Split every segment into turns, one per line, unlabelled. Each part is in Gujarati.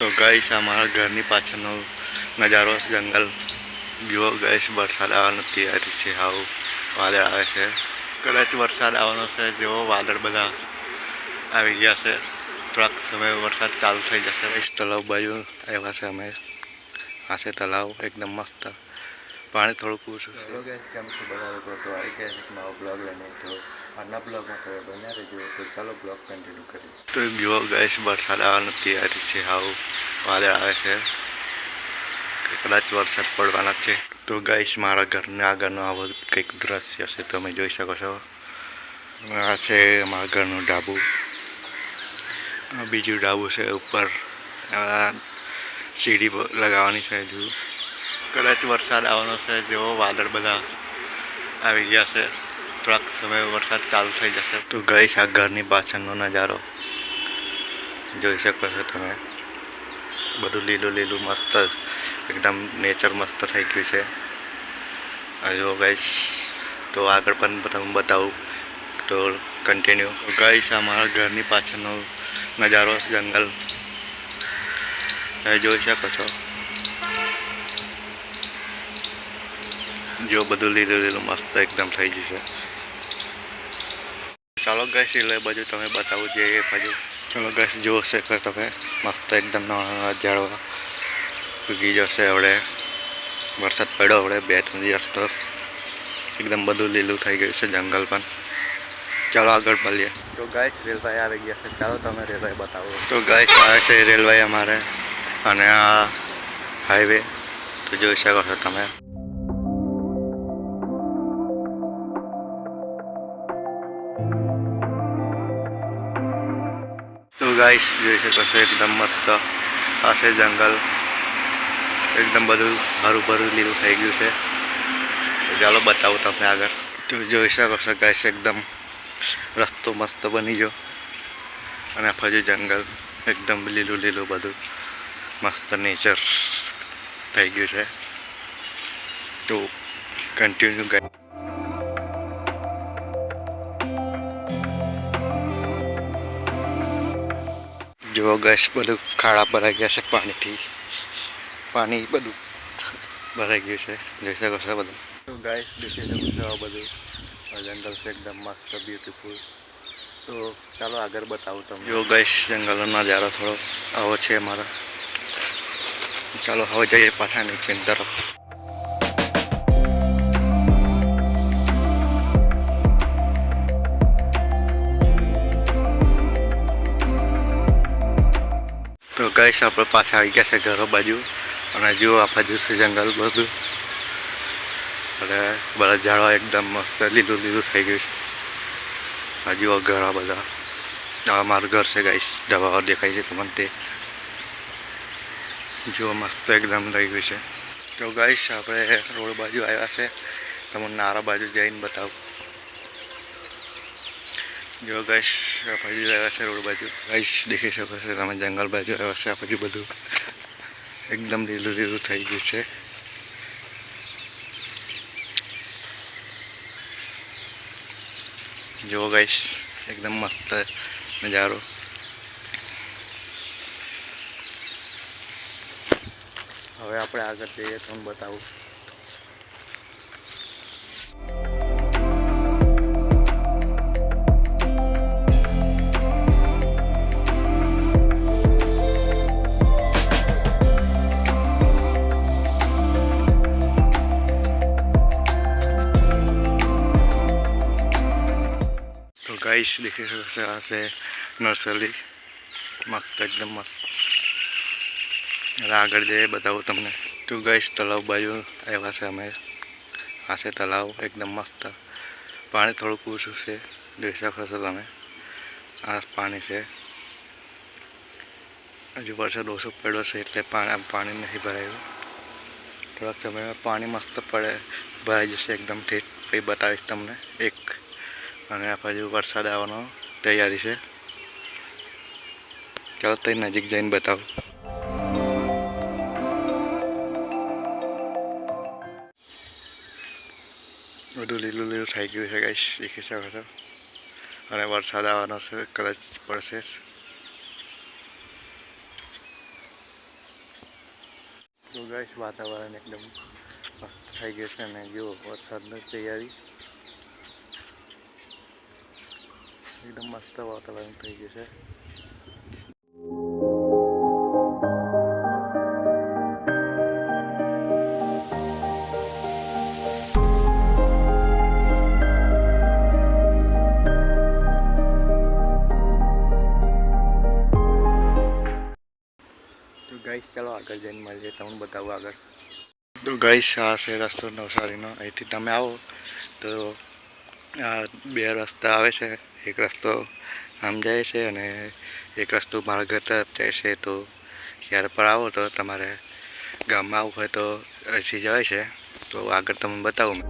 તો ગાઈસ અમારા ઘરની પાછળનો નજારો જંગલ. જુઓ ગાઈસ વરસાદ આવવાની તૈયારી છે આવું વાદળ આવે છે. કદાચ વરસાદ આવવાનો છે, જેવો વાદળ બધા આવી ગયા છે. થોડાક સમય વરસાદ ચાલુ થઈ જશે. તલાવ બાજુ આવ્યા છે અમે. છે તલાવ એકદમ મસ્ત. પાણી થોડુંક પૂછું હેલો ગાઈસ કેમ છો બધા લોકો? તો આવી ગયા છે મારો બ્લોગ લઈને તો આજના બ્લોગમાં તમે બન્યા રહેજો. તો ચાલો બ્લોગ કન્ટિન્યુ કરીએ. તો જુઓ ગાઈસ વરસાદ આવવાની તૈયારી છે. આવું વાદળ આવે છે. કદાચ વરસાદ પડવાના જ છે. તો ગાઈસ મારા ઘરના આગળનો આવો કંઈક દ્રશ્ય છે. તમે જોઈ શકો છો. આ છે મારા ઘરનું ડાબુ બીજું ડાબુ છે ઉપર. સીડી લગાવવાની છે હજુ. કદાચ વરસાદ આવવાનો છે, જેવો વાદળ બધા આવી ગયા છે. થોડાક સમય વરસાદ ચાલુ થઈ જશે. તો ગઈશ આ ઘરની પાછળનો નજારો જોઈ શકો છો તમે. બધું લીલું લીલું મસ્ત, એકદમ નેચર મસ્ત થઈ ગયું છે. હજુ ગઈશ તો આગળ પણ તમે બતાવું, તો કન્ટિન્યુ ગઈશ અમારા ઘરની પાછળનો નજારો, જંગલ. જોઈ શકો છો. જો બધું લીલું લીલું મસ્ત એકદમ થઈ જશે. ચાલો ગેસ એટલે બાજુ તમે બતાવું જે બાજુ. ચાલો ગેસ જોશે છે તમે. મસ્ત એકદમ નવા ઝાડવા ઉગી જશે હવે વરસાદ પડ્યો હવે બે ત્રણ દિવસ તો. એકદમ બધું લીલું થઈ ગયું છે, જંગલ પણ. ચાલો આગળ મળીએ તો ગાય રેલભાઈ આવી ગયા છે. ચાલો તમે રેલભાઈ બતાવો. તો ગાય આવે છે રેલભાઈ અમારે. અને આ હાઈવે તો જોઈ શકો છો તમે. ગાઈસ, જોઈ શકો છો એકદમ મસ્ત આ જંગલ. એકદમ બધું હરું ભરું લીલું થઈ ગયું છે. ચાલો બતાવું તમને આગળ. તો જોઈ શકો છો ગાઈસ, એકદમ રસ્તો મસ્ત બની ગયો. અને આ ફરી જંગલ એકદમ લીલું લીલું બધું મસ્ત નેચર થઈ ગયું છે. તો કન્ટિન્યુ ગાઈ જો ગેસ બધું ખાડા ભરાઈ ગયા છે પાણીથી. પાણી બધું ભરાઈ ગયું છે. જોઈ શકો છો બધું ગાય દેખી શકો બધું જંગલ છે એકદમ મસ્ત બ્યુટીફુલ તો ચાલો આગળ બતાવું તમને જો ગેસ જંગલનો નજારો થોડો આવો છે મારા ચાલો હવે જઈએ પાછા નીચેની તરફ ગઈશ આપણે પાછા આવી ગયા છે ઘરો બાજુ. અને જુઓ આ બાજુ જંગલ બધું. અને બધા ઝાડવા એકદમ મસ્ત લીલું લીલું થઈ ગયું છે. આ ઘર આ બધા. આ મારું ઘર છે ગાઈશ ઢાબા દેખાય છે તમને તે. જુઓ મસ્ત એકદમ થઈ ગયું છે. તો ગાઈશ આપણે રોડ બાજુ આવ્યા છે. તમને નારા બાજુ જઈને બતાવું. જો ગાઈશ પછી આવ્યા છે રોડ બાજુ ગાઈશ દેખી શકો છો તમે જંગલ બાજુ આવ્યા છે આ બાજુ બધું એકદમ લીલું લીલું થઈ ગયું છે જો ગાઈશ એકદમ મસ્ત નજારો હવે આપણે આગળ જઈએ તમને બતાવું તો ગાઈશ દેખી શકો છો આ છે નર્સરી મસ્ત એકદમ મસ્ત હવે આગળ જઈએ બતાવું તમને તો ગાઈશ તલાવ બાજુ આવ્યા છે અમે આ છે તલાવ એકદમ મસ્ત પાણી થોડુંક ઓછું છે જોઈ શકો છો તમે આ પાણી છે હજુ વરસાદ ઓછો પડ્યો છે એટલે પાણી પાણી નથી ભરાયું થોડાક સમયમાં પાણી મસ્ત પડે ભરાઈ જશે એકદમ ઠીક પછી બતાવીશ તમને એક અને આ બાજુ વરસાદ આવવાનો તૈયારી છે. ચાલો તે નજીક જઈને બતાવું. બધું લીલું લીલું થઈ ગયું છે ગાઈશ દેખી શકો છો. અને વરસાદ આવવાનો છે, કદાચ પડશે તો ગાઈસ વાતાવરણ એકદમ મસ્ત થઈ ગયું છે અને જો વરસાદની તૈયારી. એકદમ મસ્ત વાતાવરણ થઈ ગયું છે. ગાઈસ ચાલો આગળ જઈને મળીએ, તમને બતાવું આગળ. તો ગાઈસ આ છે રસ્તો નવસારીનો. અહીંથી તમે આવો. તો બે રસ્તા આવે છે. એક રસ્તો આમ જાય છે અને એક રસ્તો મારા ઘર તરફ જાય છે. તો ક્યારે પર આવો તો તમારે ગામમાં આવવું હોય તો હજી જવાય છે. તો આગળ તમને બતાવું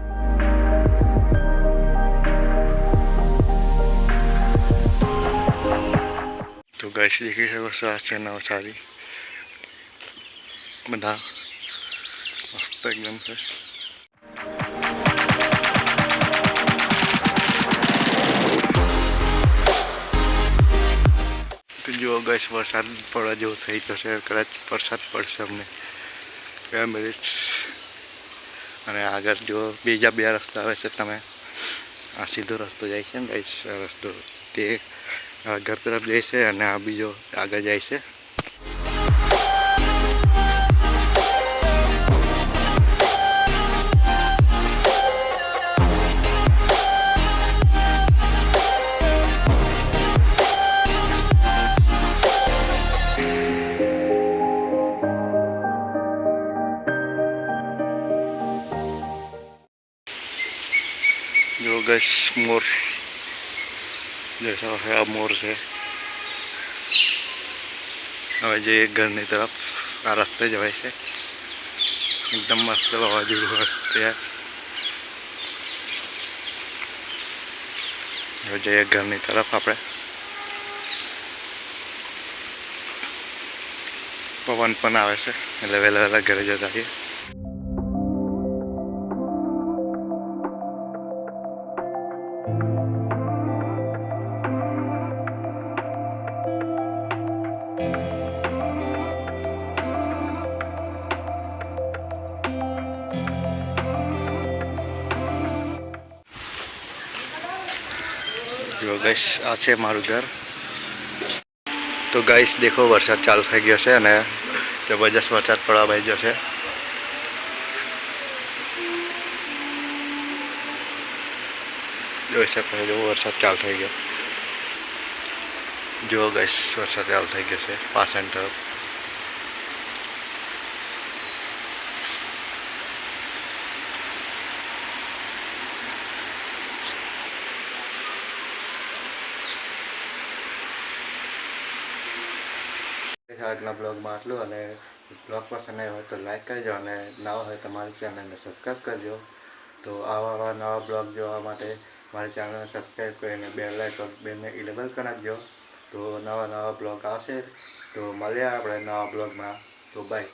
તો ગાઈસ દેખી શકો છો, આ છે નવસારી બધા મસ્ત એકદમ છે. તો વરસાદ પડવા જેવો થઈ જશે, કદાચ વરસાદ પડશે અમને. બે મિનિટ અને આગળ જો બીજા બે રસ્તા આવે છે, તમે આ સીધો રસ્તો જાય છે ને ગઈ રસ્તો તે ઘર તરફ જાય છે અને આ બીજો આગળ જાય છે. guys more જશો આ મોર છે હવે જઈએ ઘરની તરફ આ રસ્તે જવાય છે એકદમ મસ્ત વાવાઝોડું રસ્તે હવે જઈએ ઘરની તરફ આપણે પવન પણ આવે છે એટલે વહેલા વહેલા ઘરે જતા રહીએ ગાઈસ આ છે મારું ઘર. તો ગાઈસ દેખો, વરસાદ ચાલુ થઈ ગયો છે અને જબરજસ્ત વરસાદ પડવા ભાઈ ગયો છે. જોઈ શકો જો વરસાદ ચાલુ થઈ ગયો. જો ગાઈસ વરસાદ ચાલુ થઈ ગયો છે. પાસન તરફ આજના બ્લોગમાં આટલું અને બ્લોગ પસંદ આવ્યો હોય તો લાઇક કરજો અને નવા હોય તમારી ચેનલને સબસ્ક્રાઈબ કરજો. તો આવા આવા નવા બ્લોગ જોવા માટે મારી ચેનલને સબસ્ક્રાઈબ કરીને બે લાઈક બેને ઇલેબલ કરાવજો. તો નવા નવા બ્લોગ આવશે. તો મળ્યા આપણે નવા બ્લોગમાં. તો બાય.